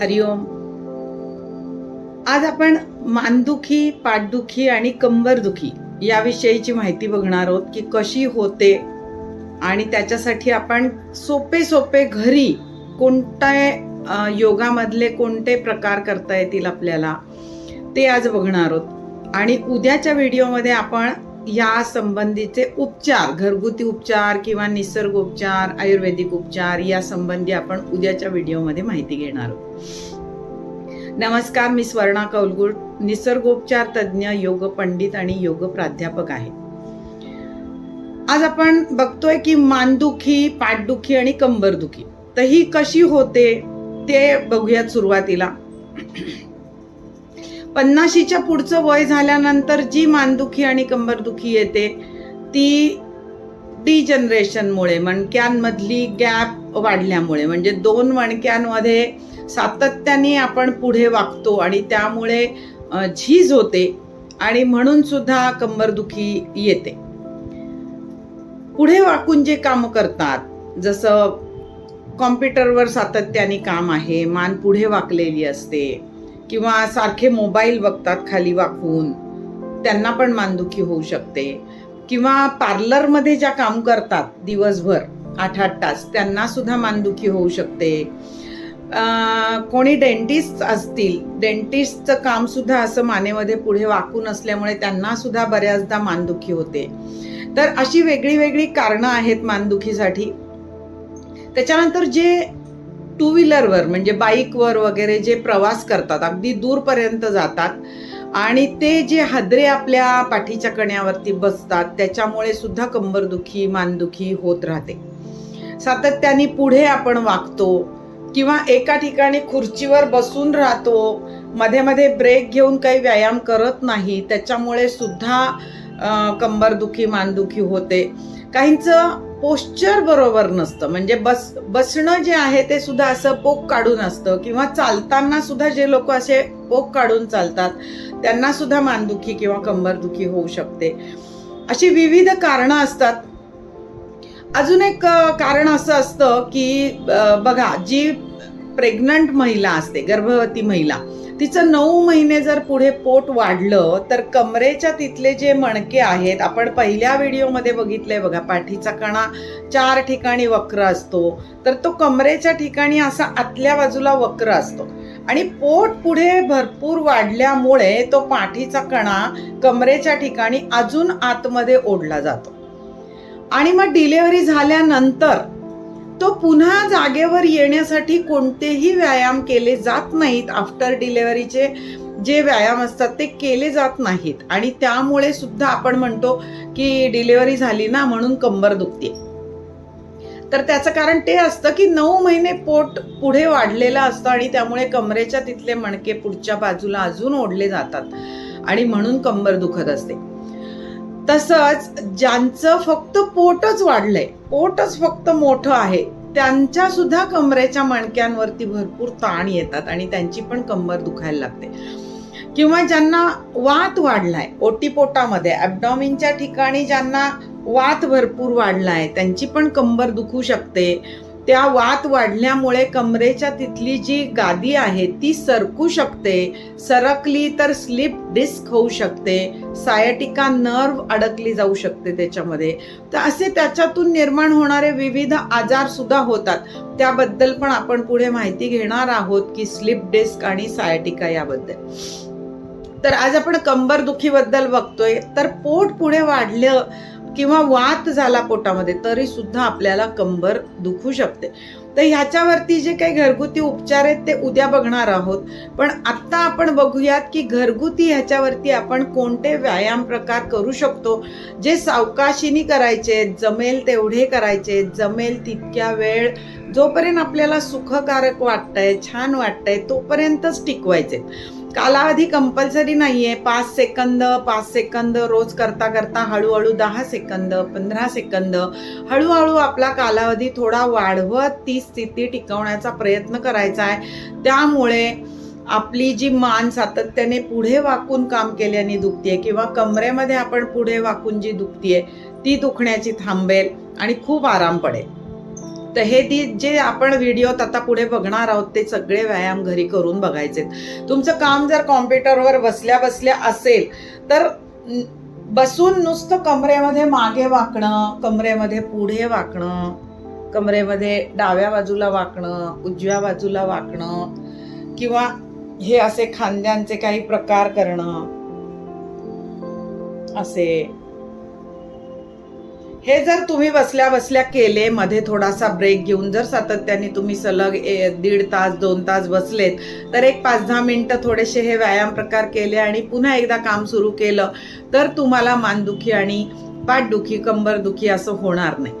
हरिओम. आज आपण मानदुखी पाठदुखी आणि कंबरदुखी याविषयीची माहिती बघणार आहोत की कशी होते आणि त्याच्यासाठी आपण सोपे सोपे घरी कोणत्या योगामधले कोणते प्रकार करता येतील आपल्याला ते आज बघणार आहोत. आणि उद्याच्या व्हिडिओमध्ये आपण या संबंधीचे उपचार घरगुती उपचार किंवा निसर्गोपचार आयुर्वेदिक उपचार या संबंधी आपण उद्याच्या व्हिडिओमध्ये माहिती घेणार आहोत. नमस्कार मी स्वर्णा कौलगुट निसर्गोपचार तज्ज्ञ योग पंडित आणि योग प्राध्यापक आहे. आज आपण बघतोय की मानदुखी पाठदुखी आणि कंबरदुखी तर ही कशी होते ते बघूयात सुरुवातीला. पन्नाशीच्या पुढचं वय झाल्यानंतर जी मानदुखी आणि कंबरदुखी येते ती डी जनरेशनमुळे मणक्यांमधली गॅप वाढल्यामुळे. म्हणजे दोन मणक्यांमध्ये सातत्याने आपण पुढे वागतो आणि त्यामुळे झीज होते आणि म्हणून सुद्धा कंबरदुखी येते. पुढे वाकून जे काम करतात जसं कॉम्प्युटरवर सातत्याने काम आहे मान पुढे वाकलेली असते किंवा सारखे मोबाईल बघतात खाली वाकून त्यांना पण मानदुखी होऊ शकते. किंवा पार्लरमध्ये ज्या काम करतात दिवसभर आठ आठ तास त्यांना सुद्धा मानदुखी होऊ शकते. कोणी डेंटिस्ट असतील डेंटिस्टचं काम सुद्धा असं मानेमध्ये पुढे वाकून असल्यामुळे त्यांना सुद्धा बऱ्याचदा मानदुखी होते. तर अशी वेगळी वेगळी कारणं आहेत मानदुखीसाठी. त्याच्यानंतर जे टू व्हीलरवर म्हणजे बाईकवर वगैरे जे प्रवास करतात अगदी दूरपर्यंत जातात. आणि ते जे हादरे आपल्या पाठीच्या कण्यावरती बसतात त्याच्यामुळे सुद्धा कंबरदुखी मानदुखी होत राहते. सातत्याने पुढे आपण वागतो किंवा एका ठिकाणी खुर्चीवर बसून राहतो मध्ये मध्ये ब्रेक घेऊन काही व्यायाम करत नाही त्याच्यामुळे सुद्धा कंबरदुखी मानदुखी होते. काहींचं पोश्चर बरोबर नसतं. म्हणजे बस बसणं जे आहे ते सुद्धा असं पोक काढून असतं. किंवा चालताना सुद्धा जे लोक असे पोक काढून चालतात त्यांना सुद्धा मानदुखी किंवा कंबरदुखी होऊ शकते. अशी विविध कारणं असतात. अजून एक कारण असं असतं की बघा जी प्रेग्नंट महिला असते गर्भवती महिला तिचं नऊ महिने जर पुढे पोट वाढलं तर कमरेच्या तिथले जे मणके आहेत आपण पहिल्या व्हिडिओमध्ये बघितलंय बघा पाठीचा कणा चार ठिकाणी वक्र असतो तर तो कमरेच्या ठिकाणी असा आतल्या बाजूला वक्र असतो. आणि पोट पुढे भरपूर वाढल्यामुळे तो पाठीचा कणा कमरेच्या ठिकाणी अजून आतमध्ये ओढला जातो. आणि मग डिलेवरी झाल्यानंतर तो पुन्हा जागेवर येण्यासाठी कोणतेही व्यायाम केले जात नाहीत. आफ्टर डिलेवरीचे जे व्यायाम असतात ते केले जात नाहीत. आणि त्यामुळे सुद्धा आपण म्हणतो की डिलेवरी झाली ना म्हणून कंबर दुखते. तर त्याचं कारण ते असतं की नऊ महिने पोट पुढे वाढलेलं असतं आणि त्यामुळे कमरेच्या तिथले मणके पुढच्या बाजूला अजून ओढले जातात. आणि म्हणून कंबर दुखत असते. तसंच ज्यांचं फक्त पोटच वाढलंय पोटच फक्त मोठं आहे त्यांच्या सुद्धा कमरेच्या मणक्यांवरती भरपूर ताण येतात आणि त्यांची पण कंबर दुखायला लागते. किंवा ज्यांना वात वाढलाय ओटीपोटामध्ये ॲबडॉमिनच्या ठिकाणी ज्यांना वात भरपूर वाढलाय त्यांची पण कंबर दुखू शकते. त्या वात वाढल्यामुळे कमरेच्या तिथली जी गादी आहे ती सरकू शकते. सरकली तर स्लिप डिस्क होऊ शकते. सायटिका नर्व अडकली जाऊ शकते त्याच्यामध्ये. तर असे त्याच्यातून निर्माण होणारे विविध आजार सुद्धा होतात. त्याबद्दल पण आपण पुढे माहिती घेणार आहोत की स्लिप डिस्क आणि सायटिका याबद्दल. तर आज आपण कंबर दुखीबद्दल बघतोय. तर पोट पुढे वाढलं किंवा वात झाला पोटामध्ये तरी सुद्धा आपल्याला कंबर दुखू शकते. तर ह्याच्यावरती जे काही घरगुती उपचार आहेत ते उद्या बघणार आहोत. पण आत्ता आपण बघूयात की घरगुती ह्याच्यावरती आपण कोणते व्यायाम प्रकार करू शकतो जे सावकाशीनी करायचे जमेल तेवढे करायचे जमेल तितक्या वेळ जोपर्यंत आपल्याला सुखकारक वाटतंय छान वाटतंय तोपर्यंतच टिकवायचे कालावधी कंपल्सरी नाही आहे पाच सेकंद पाच सेकंद रोज करता करता हळूहळू दहा सेकंद पंधरा सेकंद. हळूहळू आपला कालावधी थोडा वाढवत ती स्थिती टिकवण्याचा प्रयत्न करायचा आहे. त्यामुळे आपली जी मान सातत्याने पुढे वाकून काम केल्याने दुखतीये किंवा कमरेमध्ये आपण पुढे वाकून जी दुखतीये ती दुखण्याची थांबेल आणि खूप आराम पडेल. तर हे ती जे आपण व्हिडिओत आता पुढे बघणार आहोत ते सगळे व्यायाम घरी करून बघायचे तुमचं काम जर कॉम्प्युटरवर बसल्या बसल्या असेल तर बसून नुसतं कमरेमध्ये मागे वाकणं कमरेमध्ये पुढे वाकणं कमरेमध्ये डाव्या बाजूला वाकणं उजव्या बाजूला वाकणं किंवा हे असे खांद्यांचे काही प्रकार करणं असे हे जर तुम्ही बसल्या बसल्या केले मध्ये थोडासा ब्रेक घेऊन जर सातत्याने तुम्ही सलग ए- दीड तास दोन तास बसलेत तर एक पाच दहा मिनटं थोडेसे हे व्यायाम प्रकार केले आणि पुन्हा एकदा काम सुरू केलं तर तुम्हाला मानदुखी आणि पाठदुखी कंबरदुखी असं होणार नाही.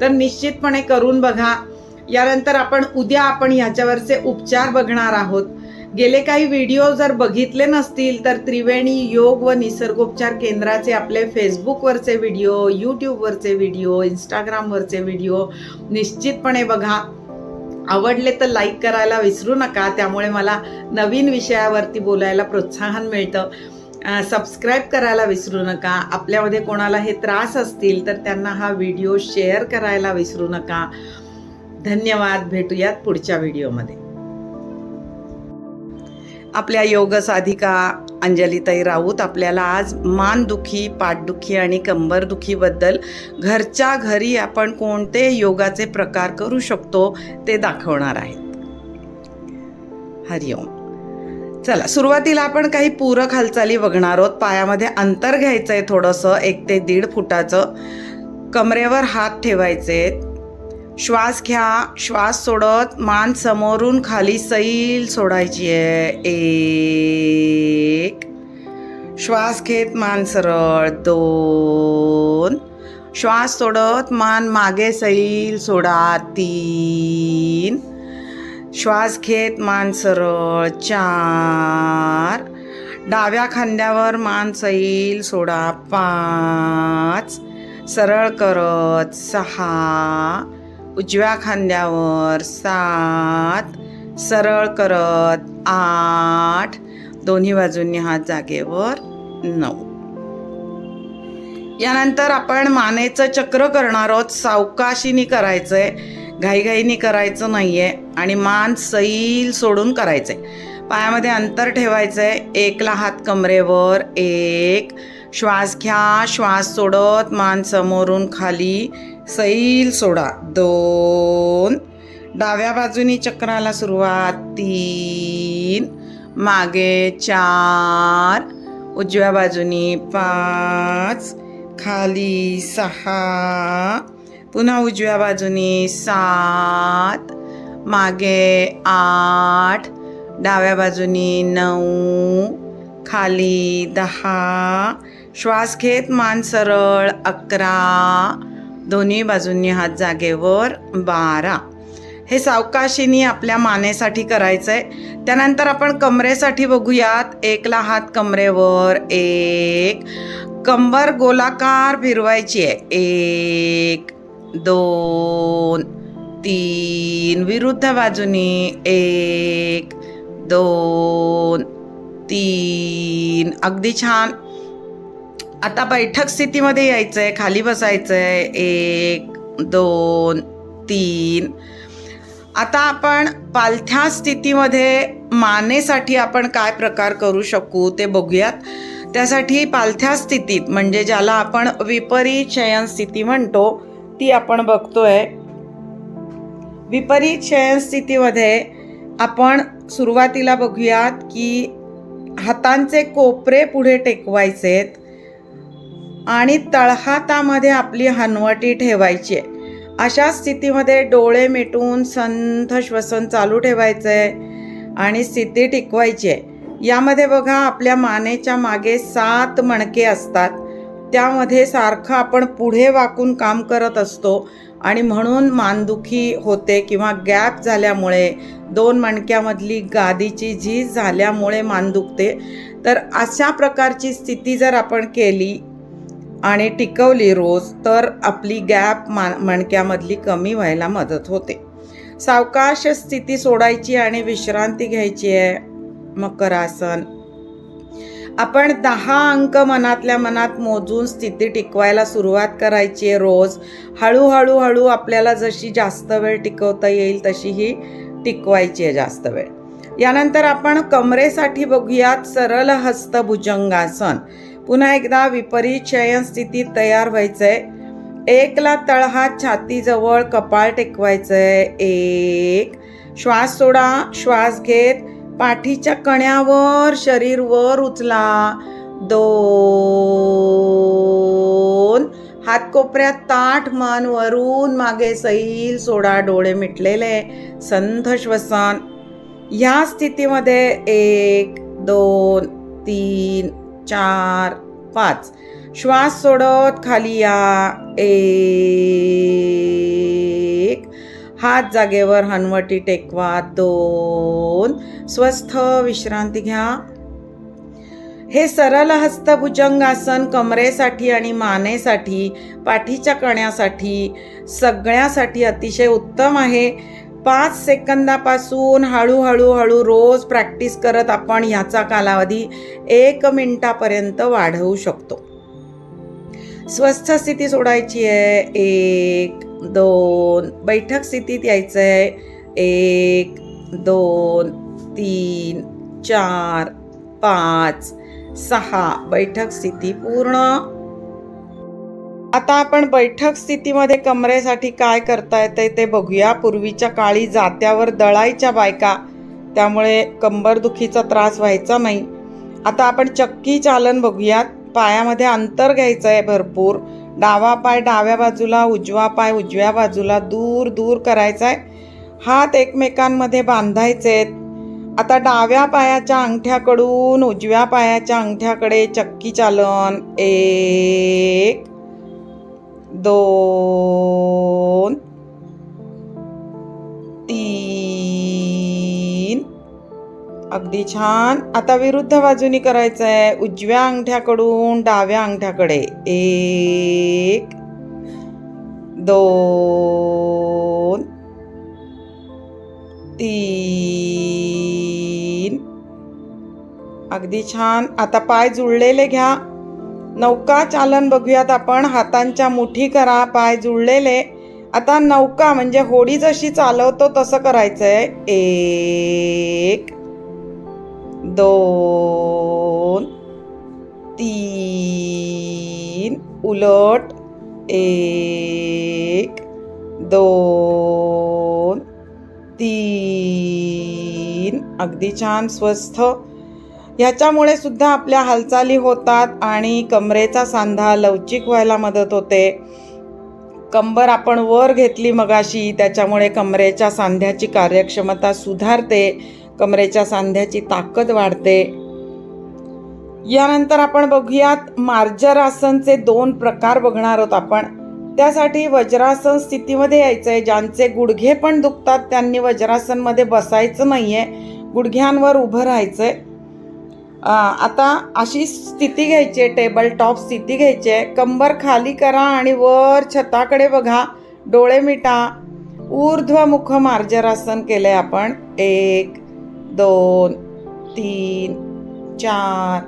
तर निश्चितपणे करून बघा. यानंतर आपण उद्या आपण ह्याच्यावरचे उपचार बघणार आहोत. गेले काही व्हिडिओ जर बघितले नसतील तर त्रिवेणी योग व निसर्गोपचार केंद्राचे आपले फेसबुकवरचे व्हिडिओ यूट्यूबवरचे व्हिडिओ इंस्टाग्रामवरचे व्हिडिओ निश्चितपणे बघा. आवडले तर लाईक करायला विसरू नका त्यामुळे मला नवीन विषयावरती बोलायला प्रोत्साहन मिळतं. सबस्क्राईब करायला विसरू नका. आपल्यामध्ये कोणाला हे त्रास असतील तर त्यांना हा व्हिडिओ शेअर करायला विसरू नका. धन्यवाद. भेटूयात पुढच्या व्हिडिओमध्ये आपल्या योग साधिका अंजलीताई राऊत आपल्याला आज मानदुखी पाठदुखी आणि कंबरदुखीबद्दल घरच्या घरी आपण कोणते योगाचे प्रकार करू शकतो ते दाखवणार आहेत. हरिओम. चला सुरुवातीला आपण काही पूरक हालचाली बघणार आहोत. पायामध्ये अंतर घ्यायचं आहे थोडंसं एक ते दीड फुटाचं. कमरेवर हात ठेवायचे श्वास घ्या श्वास सोडत मान समोरून खाली सैल सोडायची आहे. एक. श्वास घेत मान सरळ. दोन. श्वास सोडत मान मागे सैल सोडा. तीन. श्वास घेत मान सरळ. चार. डाव्या खांद्यावर मान सैल सोडा. पाच. सरळ करत सहा. उजव्या खांद्यावर सात सरळ करत आठ दोन्ही बाजूंनी हात जागेवर नऊ. यानंतर आपण मानेचं चक्र करणार आहोत. सावकाशीनी करायचं आहे घाईघाईनी करायचं नाही आहे आणि मान सैल सोडून करायचं आहे पायामध्ये अंतर ठेवायचं आहे एकला हात कमरेवर एक. श्वास घ्या श्वास सोडत मान समोरून खाली सैल सोडा. दोन. डाव्या बाजूनी चक्राला सुरुवात. तीन. मागे चार. उजव्या बाजूनी पाच. खाली सहा. पुन्हा उजव्या बाजूनी सात. मागे आठ. डाव्या बाजूनी नऊ. खाली दहा. श्वास घेत मान सरळ अकरा. दोन्ही बाजूंनी हात जागेवर बारा. हे सावकाशीनी आपल्या मानेसाठी करायचं आहे त्यानंतर आपण कमरेसाठी बघूयात. एकला हात कमरेवर. एक. कंबर गोलाकार फिरवायची आहे. एक दोन तीन. विरुद्ध बाजूनी. एक दोन तीन. अगदी छान. आता बैठक स्थितीमध्ये यायचं आहे खाली बसायचं आहे एक दोन तीन. आता आपण पालथ्या स्थितीमध्ये मानेसाठी आपण काय प्रकार करू शकू ते बघूयात. त्यासाठी पालथ्या स्थितीत म्हणजे ज्याला आपण विपरीत शयन स्थिती म्हणतो ती आपण बघतोय. विपरीत शयन स्थितीमध्ये आपण सुरुवातीला बघूयात की हातांचे कोपरे पुढे टेकवायचेत. आणि तळहातामध्ये आपली हनवटी ठेवायची आहे. अशा स्थितीमध्ये डोळे मिटून संथ श्वसन चालू ठेवायचं आहे आणि स्थिती टिकवायची आहे. यामध्ये बघा आपल्या मानेच्या मागे सात मणके असतात. त्यामध्ये सारखं आपण पुढे वाकून काम करत असतो आणि म्हणून मानदुखी होते किंवा गॅप झाल्यामुळे दोन मणक्यामधली गादीची झीज झाल्यामुळे मान दुखते तर अशा प्रकारची स्थिती जर आपण केली आणि टिकवली रोज तर आपली गॅप मान मणक्यामधली कमी व्हायला मदत होते. सावकाश स्थिती सोडायची आणि विश्रांती घ्यायची आहे. मकरासन आपण दहा अंक मनातल्या मनात मोजून स्थिती टिकवायला सुरुवात करायची आहे रोज. हळूहळू हळू आपल्याला जशी जास्त वेळ टिकवता येईल तशी ही टिकवायची आहे जास्त वेळ. यानंतर आपण कमरेसाठी बघूयात सरळ हस्त भुजंगासन. पुन्हा एकदा विपरीत शयन स्थितीत तयार व्हायचंय. एकला तळहात छातीजवळ कपाळ टेकवायचंय. एक श्वास सोडा श्वास घेत पाठीच्या कण्यावर शरीर वर उचला. दोन हात कोपऱ्यात ताठ मन वरून मागे सैल सोडा डोळे मिटलेले. संथ श्वसन. या स्थितीमध्ये एक दोन तीन चार पाच. श्वास सोडत खाली या. एक. हात जागेवर हनवटी टेकवा. दोन. स्वस्थ विश्रांती घ्या. हे सरल हस्तभुजंगासन कमरेसाठी आणि मानेसाठी पाठीच्या कण्यासाठी सगळ्यासाठी अतिशय उत्तम आहे. पाच सेकंदापासून हळूहळू हळू रोज प्रॅक्टिस करत आपण याचा कालावधी एक मिनिटापर्यंत वाढवू शकतो. स्वस्थ स्थिती सोडायची आहे. एक दोन बैठक स्थितीत यायचं आहे. एक दोन तीन चार पाच सहा बैठक स्थिती पूर्ण आता आपण बैठक स्थितीमध्ये कमरेसाठी काय करता येते ते बघूया. पूर्वीच्या काळी जात्यावर दळायच्या बायका त्यामुळे कंबरदुखीचा त्रास व्हायचा नाही. आता आपण चक्की चालन बघूयात. पायामध्ये अंतर घ्यायचं आहे भरपूर. डावा पाय डाव्या बाजूला उजवा पाय उजव्या बाजूला दूर दूर करायचा आहे हात एकमेकांमध्ये बांधायचे आहेत आता डाव्या पायाच्या अंगठ्याकडून उजव्या पायाच्या अंगठ्याकडे चक्की चालन. एक दोन तीन. अगदी छान. आता विरुद्ध बाजूनी करायचं आहे उजव्या अंगठ्याकडून डाव्या अंगठ्याकडे. एक दोन तीन. अगदी छान. आता पाय जुळलेले घ्या. नौका चालन बघूयात आपण. हातांच्या मुठी करा पाय जुळलेले. आता नौका म्हणजे होडी जशी चालवतो तसं करायचं आहे एक दोन तीन उलट. एक दोन तीन. अगदी छान स्वस्थ. ह्याच्यामुळे सुद्धा आपल्या हालचाली होतात आणि कमरेचा सांधा लवचिक व्हायला मदत होते. कंबर आपण वर घेतली मगाशी त्याच्यामुळे कमरेच्या सांध्याची कार्यक्षमता सुधारते कमरेच्या सांध्याची ताकद वाढते. यानंतर आपण बघूयात मार्जरासनचे दोन प्रकार बघणार आहोत आपण. त्यासाठी वज्रासन स्थितीमध्ये यायचं आहे ज्यांचे गुडघे पण दुखतात त्यांनी वज्रासनमध्ये बसायचं नाही आहे गुडघ्यांवर उभं राहायचं आहे आता अशी स्थिती घ्यायची आहे टेबल टॉप स्थिती घ्यायची आहे. कंबर खाली करा आणि वर छताकडे बघा. डोळे मिटा. ऊर्ध्वमुख मार्जरासन केलंय आपण एक दोन तीन चार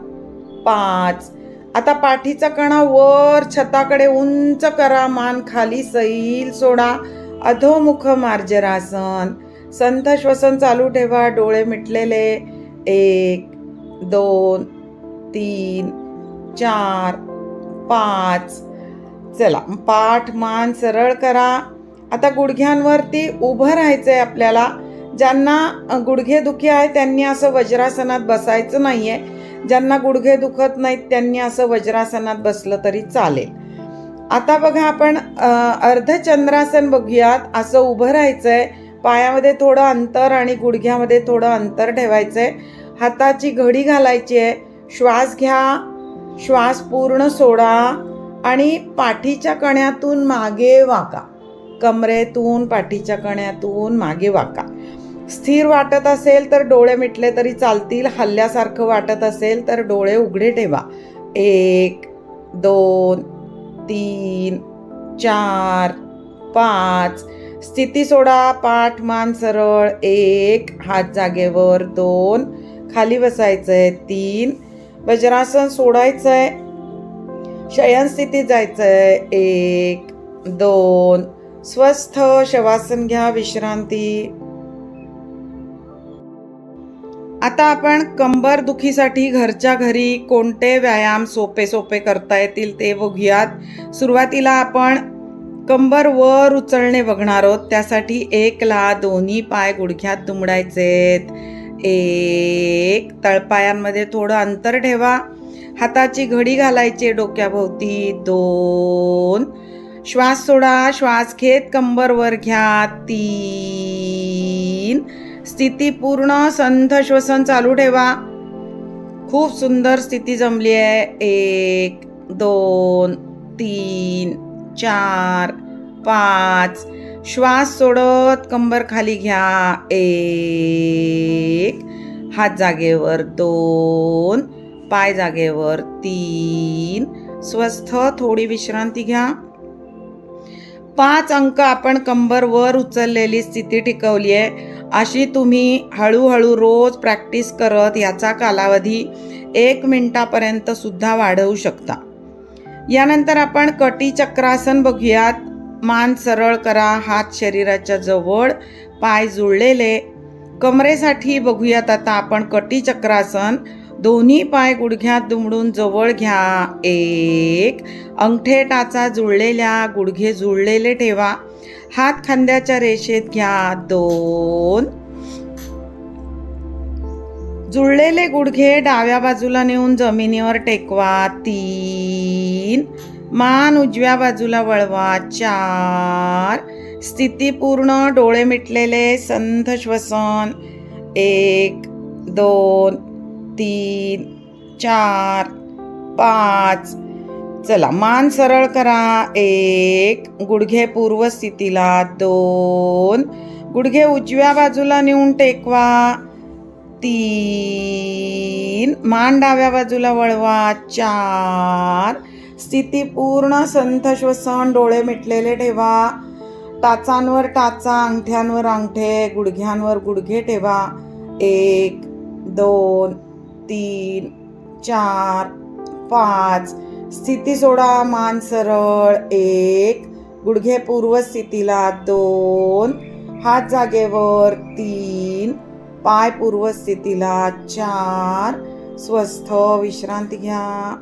पाच. आता पाठीचा कणा वर छताकडे उंच करा. मान खाली सैल सोडा. अधोमुख मार्जरासन संत श्वसन चालू ठेवा. डोळे मिटलेले. एक दोन तीन चार पाच. चला पाठ मान सरळ करा. आता गुडघ्यांवरती उभं राहायचं आहे आपल्याला. ज्यांना गुडघे दुखी आहे त्यांनी असं वज्रासनात बसायचं नाही आहे ज्यांना गुडघे दुखत नाहीत त्यांनी असं वज्रासनात बसलं तरी चालेल. आता बघा आपण अर्धचंद्रासन बघूयात. असं उभं राहायचं आहे पायामध्ये थोडं अंतर आणि गुडघ्यामध्ये थोडं अंतर ठेवायचं आहे हाताची घडी घालायची आहे. श्वास घ्या. श्वास पूर्ण सोडा आणि पाठीच्या कण्यातून मागे वाका. कमरेतून पाठीच्या कण्यातून मागे वाका. स्थिर वाटत असेल तर डोळे मिटले तरी चालतील. हल्ल्यासारखं वाटत असेल तर डोळे उघडे ठेवा. एक दोन तीन चार पाच. स्थिती सोडा. पाठ मान सरळ. एक हात जागेवर. दोन खाली बसायचं आहे तीन. वज्रासन सोडायचं आहे शयन स्थितीत आहे एक दोन. स्वस्थ शवासन घ्या विश्रांती. आता आपण कंबर दुखीसाठी घरच्या घरी कोणते व्यायाम सोपे सोपे करता येतील ते बघूयात. सुरुवातीला आपण कंबर वर उचलणे बघणार आहोत. त्यासाठी एकला दोन्ही पाय गुडघ्यात दुमडायचेत. एक तळपायांमध्ये थोडं अंतर ठेवा. हाताची घडी घालायची डोक्याभोवती. दोन श्वास सोडा. श्वास घेत कंबर वर घ्या. तीन स्थिती पूर्ण. संथ श्वसन चालू ठेवा. खूप सुंदर स्थिती जमली आहे. एक दोन तीन चार पाच श्वास सोडत कंबर खाली घ्या. एक. हात जागेवर दोन. पाय जागेवर तीन. स्वस्थ थोडी विश्रांती घ्या. पाच अंक आपण कंबर वर उचललेली स्थिती टिकवली आहे. अशी तुम्ही हळूहळू रोज प्रॅक्टिस करत याचा कालावधी एक मिनटापर्यंत सुद्धा वाढवू शकता. यानंतर आपण कटी चक्रासन बघूयात. मान सरळ करा हात शरीराच्या जवळ पाय जुळलेले. कमरेसाठी बघूयात आता आपण कटी चक्रासन. दोन्ही पाय गुडघ्यात दुमडून जवळ घ्या. एक. अंगठे टाचा जुळलेल्या गुडघे जुळलेले ठेवा. हात खांद्याच्या रेषेत घ्या. दोन. जुळलेले गुडघे डाव्या बाजूला नेऊन जमिनीवर टेकवा. तीन. मान उजव्या बाजूला वळवा. चार. स्थिती पूर्ण. डोळे मिटलेले. संथ श्वसन. एक दोन तीन चार पाच. चला मान सरळ करा. एक. गुडघे पूर्व स्थितीला. दोन. गुडघे उजव्या बाजूला नेऊन टेकवा. तीन. मान डाव्या बाजूला वळवा. चार. स्थिती पूर्ण संथ श्वसन डोळे मिटलेले ठेवा. टाचांवर टाचा अंगठ्यांवर अंगठे गुडघ्यांवर गुडघे ठेवा. एक दोन तीन चार पाच. स्थिती सोडा मान सरळ. एक गुडघे पूर्व स्थितीला. दोन हात जागेवर. तीन पाय पूर्व स्थितीला. चार स्वस्थ विश्रांती घ्या.